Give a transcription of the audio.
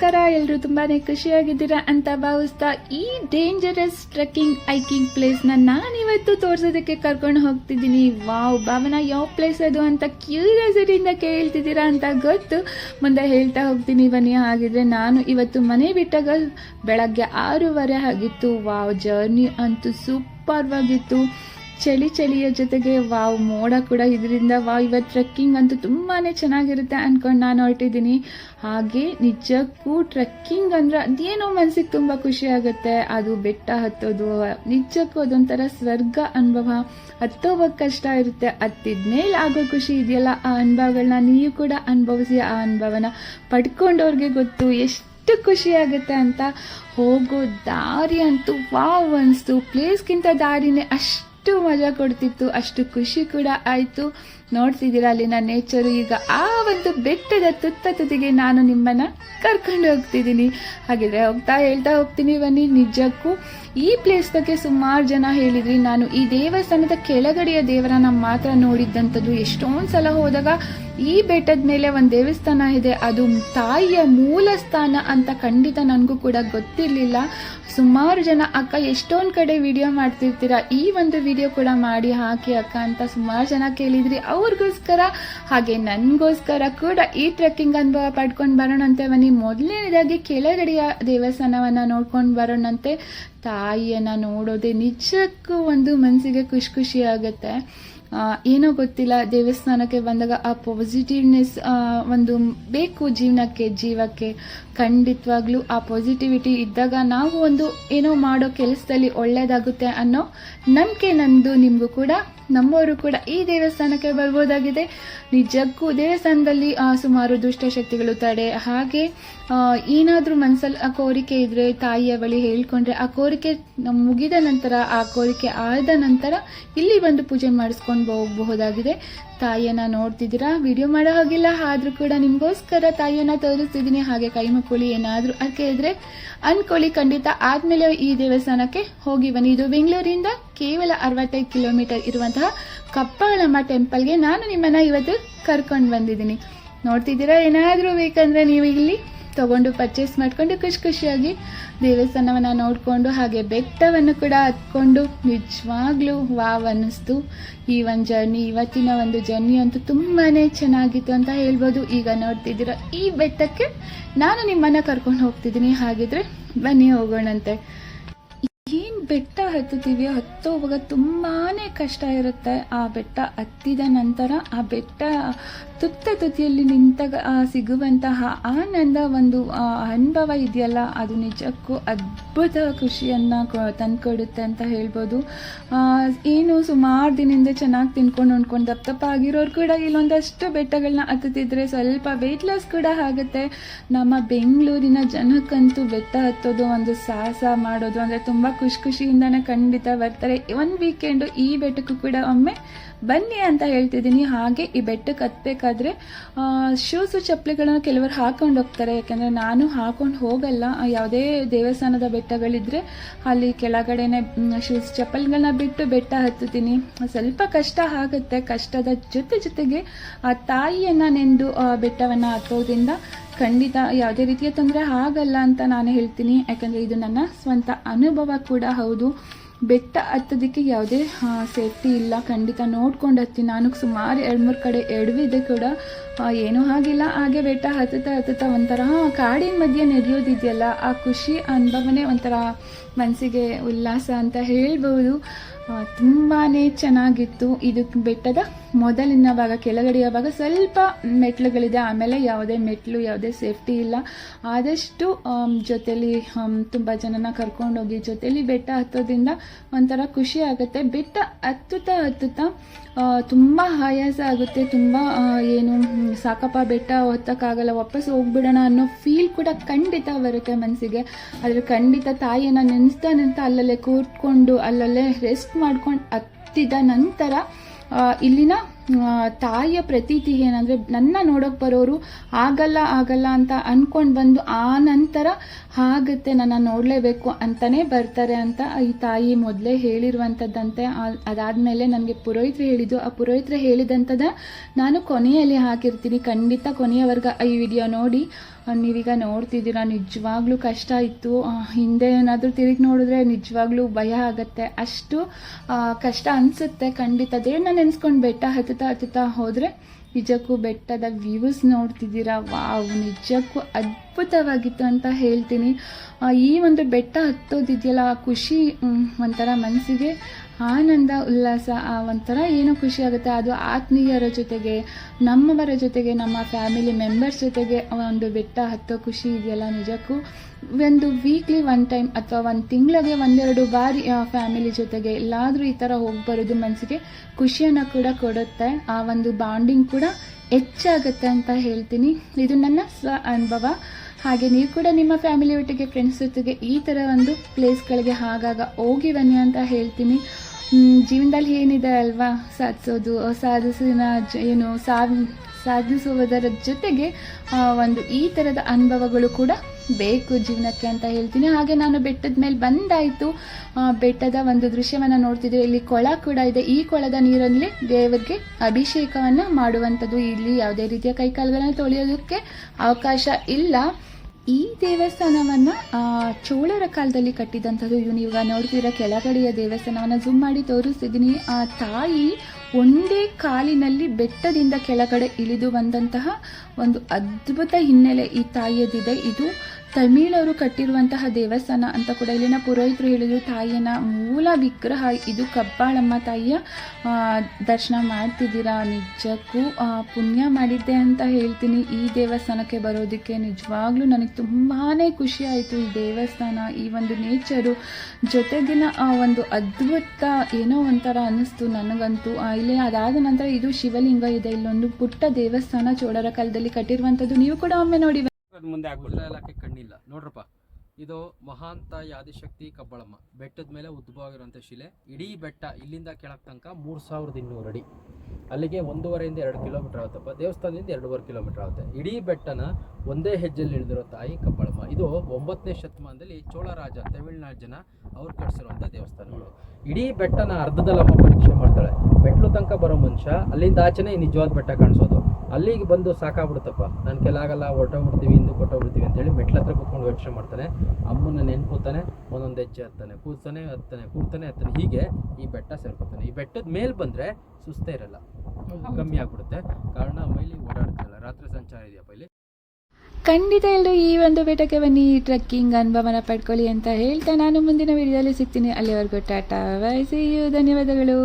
ನಮಸ್ಕಾರ ಎಲ್ಲರೂ ತುಂಬಾನೇ ಖುಷಿಯಾಗಿದ್ದೀರಾ ಅಂತ ಭಾವಿಸ್ತಾ ಈ ಡೇಂಜರಸ್ ಟ್ರೆಕ್ಕಿಂಗ್ ಹೈಕಿಂಗ್ ಪ್ಲೇಸ್ನ ನಾನಿವತ್ತು ತೋರಿಸೋದಕ್ಕೆ ಕರ್ಕೊಂಡು ಹೋಗ್ತಿದ್ದೀನಿ. ವಾವ್, ಭಾವನ, ಯಾವ ಪ್ಲೇಸ್ ಅದು ಅಂತ ಕ್ಯೂರಿಯಾಸಿಟಿಯಿಂದ ಕೇಳ್ತಿದ್ದೀರಾ ಅಂತ ಗೊತ್ತು. ಮುಂದೆ ಹೇಳ್ತಾ ಹೋಗ್ತೀನಿ ಬನ್ನಿ ಹಾಗಿದ್ರೆ ನಾನು ಇವತ್ತು ಮನೆ ಬಿಟ್ಟಾಗ ಬೆಳಗ್ಗೆ ಆರೂವರೆ ಆಗಿತ್ತು. ವಾವ್ ಜರ್ನಿ ಅಂತೂ ಸೂಪರ್ ಆಗಿತ್ತು. ಚಳಿ ಚಳಿಯ ಜೊತೆಗೆ ವಾವ್, ಮೋಡ ಕೂಡ ಇದರಿಂದ ವಾವ್ ಇವತ್ತು ಟ್ರೆಕ್ಕಿಂಗ್ ಅಂತೂ ತುಂಬಾ ಚೆನ್ನಾಗಿರುತ್ತೆ ಅಂದ್ಕೊಂಡು ನಾನು ಹೊರಟಿದ್ದೀನಿ. ಹಾಗೆ ನಿಜಕ್ಕೂ ಟ್ರೆಕ್ಕಿಂಗ್ ಅಂದ್ರೆ ಅದೇನೋ ಮನಸ್ಸಿಗೆ ತುಂಬ ಖುಷಿ ಆಗುತ್ತೆ. ಅದು ಬೆಟ್ಟ ಹತ್ತೋದು, ನಿಜಕ್ಕೂ ಅದೊಂಥರ ಸ್ವರ್ಗ ಅನುಭವ. ಹತ್ತೋವಾಗ ಕಷ್ಟ ಇರುತ್ತೆ ಹತ್ತಿದ್ಮೇಲೆ ಆಗೋ ಖುಷಿ ಇದೆಯಲ್ಲ ಆ ಅನುಭವಗಳನ್ನ ನೀವು ಕೂಡ ಅನುಭವಿಸಿ ಆ ಅನುಭವನ ಪಡ್ಕೊಂಡವ್ರಿಗೆ ಗೊತ್ತು ಎಷ್ಟು ಖುಷಿ ಆಗುತ್ತೆ ಅಂತ. ಹೋಗೋ ದಾರಿ ಅಂತೂ ವಾವ್ ಅನಿಸ್ತು. ಪ್ಲೇಸ್ಗಿಂತ ದಾರಿನೇ ಅಷ್ಟು ಮಜಾ ಕೊಡ್ತಿತ್ತು ಅಷ್ಟು ಖುಷಿ ಕೂಡ ಆಯಿತು. ನೋಡ್ತಿದ್ದೀರಾ? ಅಲ್ಲಿನ ನೇಚರು ಈಗ ಆ ಒಂದು ಬೆಟ್ಟದ ತುತ್ತ ತುದಿಗೆ ನಾನು ನಿಮ್ಮನ್ನ ಕರ್ಕೊಂಡು ಹೋಗ್ತಿದ್ದೀನಿ. ಹಾಗಿದ್ರೆ ಹೋಗ್ತಾ ಹೇಳ್ತಾ ಹೋಗ್ತೀನಿ ಬನ್ನಿ. ನಿಜಕ್ಕೂ ಈ ಪ್ಲೇಸ್ ಬಗ್ಗೆ ಸುಮಾರು ಜನ ಹೇಳಿದ್ರಿ. ನಾನು ಈ ದೇವಸ್ಥಾನದ ಕೆಳಗಡೆಯ ದೇವರನ್ನ ಮಾತ್ರ ನೋಡಿದ್ದಂಥದ್ದು. ಎಷ್ಟೊಂದು ಸಲ ಹೋದಾಗ ಈ ಬೆಟ್ಟದ ಮೇಲೆ ಒಂದು ದೇವಸ್ಥಾನ ಇದೆ. ಅದು ತಾಯಿಯ ಮೂಲ ಸ್ಥಾನ ಅಂತ ಖಂಡಿತ ನನಗೂ ಕೂಡ ಗೊತ್ತಿರಲಿಲ್ಲ. ಸುಮಾರು ಜನ, ಅಕ್ಕ, ಎಷ್ಟೊಂದು ಕಡೆ ವಿಡಿಯೋ ಮಾಡ್ತಿರ್ತೀರಾ? ಈ ಒಂದು ವಿಡಿಯೋ ಕೂಡ ಮಾಡಿ ಹಾಕಿ, ಅಕ್ಕ, ಅಂತ ಸುಮಾರು ಜನ ಕೇಳಿದ್ರಿ. ಅವ್ರಿಗೋಸ್ಕರ, ಹಾಗೆ ನನಗೋಸ್ಕರ ಕೂಡ ಈ ಟ್ರೆಕ್ಕಿಂಗ್ ಅನುಭವ ಪಡ್ಕೊಂಡು ಬರೋಣಂತೆ ಬನ್ನಿ ಮೊದಲನೇದಾಗಿ ಕೆಳಗಡೆಯ ದೇವಸ್ಥಾನವನ್ನ ನೋಡ್ಕೊಂಡು ಬರೋಣಂತೆ. ತಾಯಿಯನ್ನ ನೋಡೋದೇ ನಿಜಕ್ಕೂ ಒಂದು ಮನಸ್ಸಿಗೆ ಖುಷಿ ಖುಷಿ ಆಗುತ್ತೆ. ಏನೋ ಗೊತ್ತಿಲ್ಲ, ದೇವಸ್ಥಾನಕ್ಕೆ ಬಂದಾಗ ಆ ಪಾಸಿಟಿವ್ನೆಸ್ ಒಂದು ಬೇಕು ಜೀವನಕ್ಕೆ, ಜೀವಕ್ಕೆ. ಖಂಡಿತವಾಗ್ಲೂ ಆ ಪಾಸಿಟಿವಿಟಿ ಇದ್ದಾಗ ನಾವು ಒಂದು ಏನೋ ಮಾಡೋ ಕೆಲಸದಲ್ಲಿ ಒಳ್ಳೆಯದಾಗುತ್ತೆ ಅನ್ನೋ ನಂಬಿಕೆ ನಂದು ನಿಮಗೂ ಕೂಡ. ನಮ್ಮವರು ಕೂಡ ಈ ದೇವಸ್ಥಾನಕ್ಕೆ ಬರ್ಬೋದಾಗಿದೆ. ನಿಜಕ್ಕೂ ದೇವಸ್ಥಾನದಲ್ಲಿ ಸುಮಾರು ದುಷ್ಟಶಕ್ತಿಗಳು ತಡೆ. ಹಾಗೆ ಏನಾದರೂ ಮನಸ್ಸಲ್ಲಿ ಆ ಕೋರಿಕೆ ಇದ್ರೆ ತಾಯಿಯ ಬಳಿ ಹೇಳ್ಕೊಂಡ್ರೆ, ಆ ಕೋರಿಕೆ ಮುಗಿದ ನಂತರ, ಆ ಕೋರಿಕೆ ಆದ ನಂತರ ಇಲ್ಲಿ ಬಂದು ಪೂಜೆ ಮಾಡಿಸ್ಕೊಂಡು ಹೋಗಬಹುದಾಗಿದೆ. ತಾಯಿಯನ್ನ ನೋಡ್ತಿದ್ದೀರಾ? ವಿಡಿಯೋ ಮಾಡೋ ಹಾಗಿಲ್ಲ. ಆದರೂ ಕೂಡ ನಿಮಗೋಸ್ಕರ ತಾಯಿಯನ್ನ ತೋರಿಸ್ತಿದ್ದೀನಿ. ಹಾಗೆ ಕೈ ಏನಾದರೂ ಅದಕ್ಕೆ ಇದ್ರೆ ಅನ್ಕೊಳ್ಳಿ. ಖಂಡಿತ ಆದಮೇಲೆ ಈ ದೇವಸ್ಥಾನಕ್ಕೆ ಹೋಗಿ ಬನ್ನಿ. ಇದು ಬೆಂಗಳೂರಿಂದ ಕೇವಲ ಅರವತ್ತೈದು ಕಿಲೋಮೀಟರ್ ಇರುವಂತಹ ಕಪ್ಪಗಳಮ್ಮ ಟೆಂಪಲ್ಗೆ ನಾನು ನಿಮ್ಮನ್ನ ಇವತ್ತು ಕರ್ಕೊಂಡು ಬಂದಿದ್ದೀನಿ. ನೋಡ್ತಿದ್ದೀರಾ? ಏನಾದರೂ ಬೇಕಂದ್ರೆ ನೀವು ಇಲ್ಲಿ ತಗೊಂಡು ಪರ್ಚೇಸ್ ಮಾಡಿಕೊಂಡು ಖುಷಿ ಖುಷಿಯಾಗಿ ದೇವಸ್ಥಾನವನ್ನು ನೋಡಿಕೊಂಡು ಹಾಗೆ ಬೆಟ್ಟವನ್ನು ಕೂಡ ಹತ್ಕೊಂಡು ನಿಜವಾಗ್ಲೂ ವಾವ್ ಅನ್ನಿಸ್ತು. ಈ ಒಂದು ಜರ್ನಿ ಇವತ್ತಿನ ಒಂದು ಜರ್ನಿ ಅಂತೂ ತುಂಬಾ ಚೆನ್ನಾಗಿತ್ತು ಅಂತ ಹೇಳ್ಬೋದು. ಈಗ ನೋಡ್ತಿದ್ದೀರ, ಈ ಬೆಟ್ಟಕ್ಕೆ ನಾನು ನಿಮ್ಮನ್ನು ಕರ್ಕೊಂಡು ಹೋಗ್ತಿದ್ದೀನಿ. ಹಾಗಿದ್ರೆ ಬನ್ನಿ ಹೋಗೋಣಂತೆ. ಬೆಟ್ಟ ಹತ್ತುತ್ತೀವಿ ಹತ್ತೋವಾಗ ತುಂಬಾ ಕಷ್ಟ ಇರುತ್ತೆ. ಆ ಬೆಟ್ಟ ಹತ್ತಿದ ನಂತರ ಆ ಬೆಟ್ಟ ತುತ್ತ ತುದಿಯಲ್ಲಿ ನಿಂತಾಗ ಸಿಗುವಂತಹ ಆನಂದ ಒಂದು ಅನುಭವ ಇದೆಯಲ್ಲ, ಅದು ನಿಜಕ್ಕೂ ಅದ್ಭುತ ಖುಷಿಯನ್ನು ತಂದುಕೊಡುತ್ತೆ ಅಂತ ಹೇಳ್ಬೋದು. ಏನು ಸುಮಾರು ದಿನದಿಂದ ಚೆನ್ನಾಗಿ ತಿನ್ಕೊಂಡು ಉಣ್ಕೊಂಡು ದಪ್ಪ ದಪ್ಪ ಆಗಿರೋರು ಕೂಡ ಇಲ್ಲೊಂದಷ್ಟು ಬೆಟ್ಟಗಳನ್ನ ಹತ್ತುತ್ತಿದ್ರೆ ಸ್ವಲ್ಪ ವೆಯ್ಟ್ ಲಾಸ್ ಕೂಡ ಆಗುತ್ತೆ. ನಮ್ಮ ಬೆಂಗಳೂರಿನ ಜನಕ್ಕಂತೂ ಬೆಟ್ಟ ಹತ್ತೋದು ಒಂದು ಸಾಹಸ ಮಾಡೋದು ಅಂದರೆ ತುಂಬ ಖುಷಿ ಖುಷಿಯಿಂದನೇ ಖಂಡಿತ ಬರ್ತಾರೆ. ಒಂದು ವೀಕೆಂಡು ಈ ಬೆಟ್ಟಕ್ಕೂ ಕೂಡ ಒಮ್ಮೆ ಬನ್ನಿ ಅಂತ ಹೇಳ್ತಿದ್ದೀನಿ. ಹಾಗೆ ಈ ಬೆಟ್ಟಕ್ಕೆ ಹತ್ಬೇಕಾದ್ರೆ ಶೂಸು ಚಪ್ಪಲಿಗಳನ್ನು ಕೆಲವರು ಹಾಕೊಂಡು ಹೋಗ್ತಾರೆ. ಯಾಕಂದರೆ ನಾನು ಹಾಕೊಂಡು ಹೋಗಲ್ಲ. ಯಾವುದೇ ದೇವಸ್ಥಾನದ ಬೆಟ್ಟಗಳಿದ್ದರೆ ಅಲ್ಲಿ ಕೆಳಗಡೆನೆ ಶೂಸ್ ಚಪ್ಪಲಿಗಳನ್ನ ಬಿಟ್ಟು ಬೆಟ್ಟ ಹತ್ತುತ್ತೀನಿ. ಸ್ವಲ್ಪ ಕಷ್ಟ ಆಗುತ್ತೆ. ಕಷ್ಟದ ಜೊತೆ ಜೊತೆಗೆ ಆ ತಾಯಿಯನ್ನು ನೆಂದು ಬೆಟ್ಟವನ್ನ ಹತ್ತೋದ್ರಿಂದ ಖಂಡಿತ ಯಾವುದೇ ರೀತಿಯ ತೊಂದರೆ ಆಗಲ್ಲ ಅಂತ ನಾನು ಹೇಳ್ತೀನಿ. ಯಾಕಂದರೆ ಇದು ನನ್ನ ಸ್ವಂತ ಅನುಭವ ಕೂಡ ಹೌದು. ಬೆಟ್ಟ ಹತ್ತೋದಕ್ಕೆ ಯಾವುದೇ ಸೇಫ್ಟಿ ಇಲ್ಲ. ಖಂಡಿತ ನೋಡ್ಕೊಂಡು ಹತ್ತಿ. ನಾನು ಸುಮಾರು ಎರಡು ಮೂರು ಕಡೆ ಎಡವಿದೆ ಕೂಡ. ಏನೂ ಆಗಿಲ್ಲ. ಹಾಗೆ ಬೆಟ್ಟ ಹತ್ತುತ್ತಾ ಹತ್ತುತ್ತಾ ಒಂಥರ ಕಾಡಿನ ಮಧ್ಯೆ ನಡೆಯೋದಿದೆಯಲ್ಲ ಆ ಖುಷಿ ಅನುಭವನೇ ಒಂಥರ ಮನಸ್ಸಿಗೆ ಉಲ್ಲಾಸ ಅಂತ ಹೇಳ್ಬೋದು ಆ, ತುಂಬಾನೇ ಚೆನ್ನಾಗಿತ್ತು. ಇದು ಬೆಟ್ಟದ ಮೊದಲಿನ ಭಾಗ ಕೆಳಗಡೆಯ ಭಾಗ ಸ್ವಲ್ಪ ಮೆಟ್ಲುಗಳಿದೆ. ಆಮೇಲೆ ಯಾವುದೇ ಮೆಟ್ಲು ಯಾವುದೇ ಸೇಫ್ಟಿ ಇಲ್ಲ. ಆದಷ್ಟು ಜೊತೆಲಿ ತುಂಬ ಜನನ ಕರ್ಕೊಂಡೋಗಿ ಜೊತೆಲಿ ಬೆಟ್ಟ ಹತ್ತೋದ್ರಿಂದ ಒಂಥರ ಖುಷಿ ಆಗುತ್ತೆ. ಬೆಟ್ಟ ಹತ್ತುತ್ತಾ ಹತ್ತುತ್ತಾ ತುಂಬ ಆಯಾಸ ಆಗುತ್ತೆ. ತುಂಬ ಏನು ಸಾಕಪ್ಪ ಬೆಟ್ಟ ಹೊತ್ತಕ್ಕಾಗಲ್ಲ ವಾಪಸ್ ಹೋಗ್ಬಿಡೋಣ ಅನ್ನೋ ಫೀಲ್ ಕೂಡ ಖಂಡಿತ ಬರುತ್ತೆ ಮನಸ್ಸಿಗೆ ಆದರೆ ಖಂಡಿತ ತಾಯಿಯನ್ನು ನೆನೆಸ್ತಾ ನೆನೆಸ್ತಾ ಅಲ್ಲಲ್ಲೇ ಕೂತ್ಕೊಂಡು ಅಲ್ಲಲ್ಲೇ ರೆಸ್ಟ್ ಮಾಡ್ಕೊಂಡು ಹತ್ತಿದ ನಂತರ ಇಲ್ಲಿನ ತಾಯಿಯ ಪ್ರತೀತಿ ಏನಂದ್ರೆ, ನನ್ನ ನೋಡೋಕೆ ಬರೋರು ಆಗಲ್ಲ ಆಗಲ್ಲ ಅಂತ ಅನ್ಕೊಂಡ್ ಬಂದು ಆ ನಂತರ ಆಗುತ್ತೆ ನನ್ನ ನೋಡಲೇಬೇಕು ಅಂತಾನೆ ಬರ್ತಾರೆ ಅಂತ ಈ ತಾಯಿ ಮೊದಲೇ ಹೇಳಿರುವಂಥದ್ದಂತೆ. ಆ- ಅದಾದ್ಮೇಲೆ ನನಗೆ ಪುರೋಹಿತರು ಹೇಳಿದ್ದು, ಆ ಪುರೋಹಿತರು ಹೇಳಿದಂತದ ನಾನು ಕೊನೆಯಲ್ಲಿ ಹಾಕಿರ್ತೀನಿ. ಖಂಡಿತ ಕೊನೆಯವರೆಗ ಈ ವಿಡಿಯೋ ನೋಡಿ. ನೀವೀಗ ನೋಡ್ತಿದ್ದೀರ, ನಿಜವಾಗ್ಲೂ ಕಷ್ಟ ಇತ್ತು. ಹಿಂದೆ ಏನಾದರೂ ತಿರುಗಿ ನೋಡಿದ್ರೆ ನಿಜವಾಗ್ಲೂ ಭಯ ಆಗುತ್ತೆ. ಅಷ್ಟು ಕಷ್ಟ ಅನಿಸುತ್ತೆ ಖಂಡಿತ. ದೇವ್ರನ್ನ ನೆನೆಸ್ಕೊಂಡು ಬೆಟ್ಟ ಹತ್ತುತ್ತಾ ಹತ್ತುತ್ತಾ ಹೋದರೆ ನಿಜಕ್ಕೂ ಬೆಟ್ಟದ ವ್ಯೂಸ್ ನೋಡ್ತಿದ್ದೀರಾ. ವಾವ್, ನಿಜಕ್ಕೂ ಅದ್ಭುತವಾಗಿತ್ತು ಅಂತ ಹೇಳ್ತೀನಿ. ಈ ಒಂದು ಬೆಟ್ಟ ಹತ್ತೋದಿದೆಯಲ್ಲ, ಆ ಖುಷಿ ಒಂಥರ ಮನಸ್ಸಿಗೆ ಆನಂದ, ಉಲ್ಲಾಸ ಆ ಒಂಥರ ಏನೋ ಖುಷಿ ಆಗುತ್ತೆ. ಅದು ಆತ್ಮೀಯರ ಜೊತೆಗೆ, ನಮ್ಮವರ ಜೊತೆಗೆ, ನಮ್ಮ ಫ್ಯಾಮಿಲಿ ಮೆಂಬರ್ಸ್ ಜೊತೆಗೆ ಒಂದು ಬೆಟ್ಟ ಹತ್ತೋ ಖುಷಿ ಇದೆಯಲ್ಲ ನಿಜಕ್ಕೂ. ಒಂದು ವೀಕ್ಲಿ ಒನ್ ಟೈಮ್ ಅಥವಾ ಒಂದು ತಿಂಗಳಿಗೆ ಒಂದೆರಡು ಬಾರಿ ಫ್ಯಾಮಿಲಿ ಜೊತೆಗೆ ಎಲ್ಲಾದರೂ ಈ ಥರ ಹೋಗಿ ಬರೋದು ಮನಸ್ಸಿಗೆ ಖುಷಿಯನ್ನು ಕೂಡ ಕೊಡುತ್ತೆ. ಆ ಒಂದು ಬಾಂಡಿಂಗ್ ಕೂಡ ಹೆಚ್ಚಾಗುತ್ತೆ ಅಂತ ಹೇಳ್ತೀನಿ. ಇದು ನನ್ನ ಸ್ವ ಅನುಭವ. ಹಾಗೆ ನೀವು ಕೂಡ ನಿಮ್ಮ ಫ್ಯಾಮಿಲಿ ಒಟ್ಟಿಗೆ ಫ್ರೆಂಡ್ಸ್ ಜೊತೆಗೆ ಈ ಥರ ಒಂದು ಪ್ಲೇಸ್ಗಳಿಗೆ ಆಗಾಗ ಹೋಗಿ ಬನ್ನಿ ಅಂತ ಹೇಳ್ತೀನಿ. ಜೀವನದಲ್ಲಿ ಏನಿದೆ ಅಲ್ವಾ? ಸಾಧಿಸೋದು, ಸಾಧಿಸಿನ ಏನು, ಸಾಧ್, ಸಾಧಿಸುವುದರ ಜೊತೆಗೆ ಒಂದು ಈ ಥರದ ಅನುಭವಗಳು ಕೂಡ ಬೇಕು ಜೀವನಕ್ಕೆ ಅಂತ ಹೇಳ್ತೀನಿ. ಹಾಗೆ ನಾನು ಬೆಟ್ಟದ ಮೇಲೆ ಬಂದಾಯಿತು. ಬೆಟ್ಟದ ಒಂದು ದೃಶ್ಯವನ್ನು ನೋಡ್ತಿದ್ದೀವಿ ಇಲ್ಲಿ ಕೊಳ ಕೂಡ ಇದೆ. ಈ ಕೊಳದ ನೀರಲ್ಲಿ ದೇವರಿಗೆ ಅಭಿಷೇಕವನ್ನು ಮಾಡುವಂಥದ್ದು. ಇಲ್ಲಿ ಯಾವುದೇ ರೀತಿಯ ಕೈಕಾಲುಗಳನ್ನು ತೊಳೆಯೋದಕ್ಕೆ ಅವಕಾಶ ಇಲ್ಲ. ಈ ದೇವಸ್ಥಾನವನ್ನ ಚೋಳರ ಕಾಲದಲ್ಲಿ ಕಟ್ಟಿದಂಥದ್ದು ಇವ್ ನೀವು ನೋಡ್ತಿರೋ, ಕೆಳಗಡೆಯ ದೇವಸ್ಥಾನವನ್ನು ಜೂಮ್ ಮಾಡಿ ತೋರಿಸ್ತಿದ್ದೀನಿ. ಆ ತಾಯಿ ಒಂದೇ ಕಾಲಿನಲ್ಲಿ ಬೆಟ್ಟದಿಂದ ಕೆಳಗಡೆ ಇಳಿದು ಬಂದಂತಹ ಒಂದು ಅದ್ಭುತ ಹಿನ್ನೆಲೆ ಈ ತಾಯಿಯದಿದೆ ಇದು ತಮಿಳರು ಕಟ್ಟಿರುವಂತಹ ದೇವಸ್ಥಾನ ಅಂತ ಕೂಡ ಇಲ್ಲಿನ ಪುರೋಹಿತರು ಹೇಳಿದ್ರು. ತಾಯಿಯನ್ನ ಮೂಲ ವಿಗ್ರಹ ಇದು ಕಬ್ಬಾಳಮ್ಮ ತಾಯಿಯ ದರ್ಶನ ಮಾಡ್ತಿದ್ದೀರಾ? ನಿಜಕ್ಕೂ ಪುಣ್ಯ ಮಾಡಿದ್ದೆ ಅಂತ ಹೇಳ್ತೀನಿ. ಈ ದೇವಸ್ಥಾನಕ್ಕೆ ಬರೋದಕ್ಕೆ ನಿಜವಾಗ್ಲೂ ನನಗೆ ತುಂಬಾ ಖುಷಿ ಆಯಿತು ಈ ದೇವಸ್ಥಾನ, ಈ ಒಂದು ನೇಚರು. ಜೊತೆಗಿನ ಆ ಒಂದು ಅದ್ಭುತ ಏನೋ ಒಂಥರ ಅನ್ನಿಸ್ತು ನನಗಂತೂ. ಇಲ್ಲಿ ಅದಾದ ನಂತರ ಇದು ಶಿವಲಿಂಗ ಇದೆ. ಇಲ್ಲೊಂದು ಪುಟ್ಟ ದೇವಸ್ಥಾನ ಚೋಳರ ಕಾಲದಲ್ಲಿ ಕಟ್ಟಿರುವಂಥದ್ದು ನೀವು ಕೂಡ ಒಮ್ಮೆ ನೋಡಿ ಅದ್ ಮುಂದೆ ಮುದ್ರೆ ಇಲಾಖೆ ಕಣ್ಣಿಲ್ಲ. ನೋಡ್ರಪ್ಪ, ಇದು ಮಹಾಂತ ಆದಿಶಕ್ತಿ ಕಬ್ಬಳಮ್ಮ. ಬೆಟ್ಟದ ಮೇಲೆ ಉದ್ಭವಾಗಿರುವಂಥ ಶಿಲೆ. ಇಡೀ ಬೆಟ್ಟ ಇಲ್ಲಿಂದ ಕೆಳಗೆ ತನಕ ಮೂರು ಸಾವಿರದ ಇನ್ನೂರು ಅಡಿ. ಅಲ್ಲಿಗೆ ಒಂದೂವರೆಯಿಂದ ಎರಡು ಕಿಲೋಮೀಟರ್ ಆಗುತ್ತಪ್ಪ. ದೇವಸ್ಥಾನದಿಂದ ಎರಡೂವರೆ ಕಿಲೋಮೀಟರ್ ಆಗುತ್ತೆ. ಇಡೀ ಬೆಟ್ಟನ ಒಂದೇ ಹೆಜ್ಜೆಯಲ್ಲಿ ಇಳಿದಿರೋ ತಾಯಿ ಕಬ್ಬಳಮ್ಮ. ಇದು ಒಂಬತ್ತನೇ ಶತಮಾನದಲ್ಲಿ ಚೋಳ ರಾಜ ತಮಿಳ್ನಾಡು ಜನ ಅವ್ರು ಕಟ್ಸಿರುವಂಥ ದೇವಸ್ಥಾನಗಳು. ಇಡೀ ಬೆಟ್ಟನ ಅರ್ಧದಲ್ಲಮ್ಮ ಪರೀಕ್ಷೆ ಮಾಡ್ತಾಳೆ. ಮೆಟ್ಲು ತನಕ ಬರೋ ಮನುಷ್ಯ, ಅಲ್ಲಿಂದ ಆಚೆನೇ ನಿಜವಾದ ಬೆಟ್ಟ ಕಾಣಿಸೋದು. ಅಲ್ಲಿಗೆ ಬಂದು ಸಾಕಾಗ್ಬಿಡುತ್ತಪ್ಪ. ನನ್ನ ಕೆಲಾಗಲ್ಲ ಹೊರಟೋಗ್ಬಿಡ್ತೀವಿ ಹಿಂದಕ್ಕೆ ಹೊರಟೋಗ್ಬಿಡ್ತೀವಿ ಅಂತೇಳಿ ಮೆಟ್ಲ ಹತ್ರ ಕೂತ್ಕೊಂಡು ಯೋಚನೆ ಮಾಡ್ತಾನೆ. ಅಮ್ಮನ ನೆನ್ಕೋತಾನೆ ಒಂದೊಂದು ಹೆಜ್ಜೆ ಹತ್ತಾನೆ ಕೂರ್ತಾನೆ ಹತ್ತಾನೆ ಕೂರ್ತಾನೆ ಹತ್ತಾನೆ. ಹೀಗೆ ಈ ಬೆಟ್ಟ ಸೇರ್ಕೊತಾನೆ. ಈ ಬೆಟ್ಟದ ಮೇಲೆ ಬಂದರೆ ಸುಸ್ತೇ ಇರಲ್ಲ. ಕಮ್ಮಿ ಆಗ್ಬಿಡುತ್ತೆ. ಕಾರಣ ಮೈಲಿ ಓಡಾಡ್ತಿಲ್ಲ ರಾತ್ರಿ ಸಂಚಾರ ಇದೆಯಪ್ಪ ಇಲ್ಲಿ ಖಂಡಿತ ಎಲ್ಲರೂ ಈ ಒಂದು ಬೆಟ್ಟಕ್ಕೆ ಬನ್ನಿ. ಟ್ರೆಕ್ಕಿಂಗ್ ಅನುಭವನ ಪಡ್ಕೊಳ್ಳಿ ಅಂತ ಹೇಳ್ತಾ ನಾನು ಮುಂದಿನ ವಿಡಿಯೋದಲ್ಲಿ ಸಿಗ್ತೀನಿ. ಅಲ್ಲಿವರೆಗೂ ಟಾಟಾ ಯು. ಧನ್ಯವಾದಗಳು.